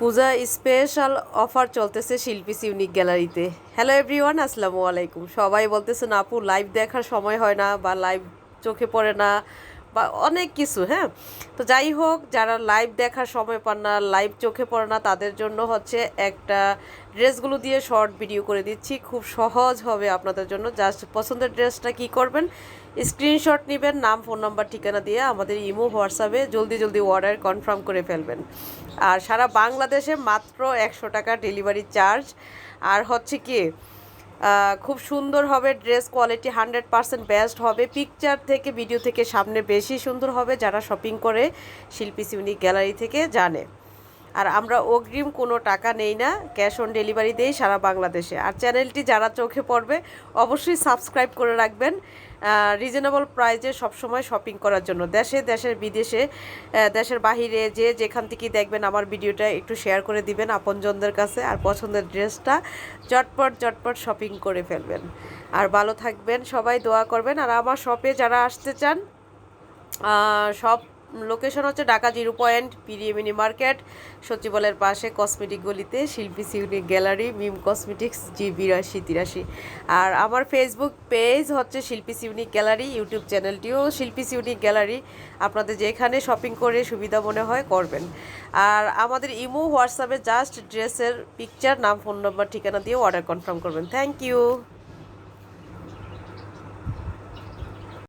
পূজা special offer চলতেছে শিল্পী unique গ্যালারিতে হ্যালো এভরিওয়ান আসসালামু আলাইকুম। সবাই বলতেছেন আপু লাইভ দেখার সময় হয় না বা লাইভ চোখে পড়ে না। বা অনেক কিছু হ্যাঁ? তো যাই হোক, যারা লাইভ দেখার সময় পান না লাইভ চোখে পড়ে না, তাদের জন্য হচ্ছে একটা ড্রেসগুলো দিয়ে শর্ট ভিডিও করে দিচ্ছি। খুব সহজ হবে আপনাদের জন্য। জাস্ট পছন্দের ড্রেসটা কি করবেন? স্ক্রিনশট নেবেন, নাম ফোন নাম্বার ঠিকানা দিয়ে আমাদের ইমো হোয়াটসঅ্যাপে জলদি জলদি অর্ডার কনফার্ম করে ফেলবেন। আর সারা বাংলাদেশে মাত্র একশো টাকা ডেলিভারি চার্জ আর হচ্ছে কি খুব সুন্দর হবে dress quality hundred percent best হবে। পিকচার থেকে ভিডিও থেকে সামনে বেশি সুন্দর হবে যারা শপিং করে, শিল্পী সিউনিক গ্যালারি থেকে জানে। আর আমরা অগ্রিম কোনো টাকা নেই না, ক্যাশ অন ডেলিভারি দেই সারা বাংলাদেশে। আর চ্যানেলটি যারা চোখে পড়বে, অবশ্যই সাবস্ক্রাইব করে রাখবেন। রিজনেবল প্রাইজে সবসময় শপিং করার জন্য। দেশে, দেশের বিদেশে দেশের বাহিরে যে যেখান থেকেই দেখবেন আমার ভিডিওটা, একটু শেয়ার করে দিবেন আপনজনদের কাছে। আর পছন্দের ড্রেসটা চটপট চটপট শপিং করে ফেলবেন। আর ভালো থাকবেন, সবাই দোয়া করবেন। আর আমার শপে যারা আসতে চান সব লোকেশন হচ্ছে ঢাকা জিরো পয়েন্ট পিরিএমিনি মার্কেট। সচিবালয়ের পাশে কসমেটিক গলিতে শিল্পী সিউনিক গ্যালারি মিম কসমেটিক্স জি বিরাশি তিরাশি। আর আমার ফেসবুক পেজ হচ্ছে শিল্পী সিউনিক গ্যালারি ইউটিউব চ্যানেলটিও শিল্পী সিউনিক গ্যালারি। আপনাদের যেখানে শপিং করে সুবিধা মনে হয় করবেন। আর আমাদের ইমো, হোয়াটসঅ্যাপে জাস্ট ড্রেসের পিকচার নাম ফোন নম্বর ঠিকানা দিয়ে অর্ডার কনফার্ম করবেন। Thank you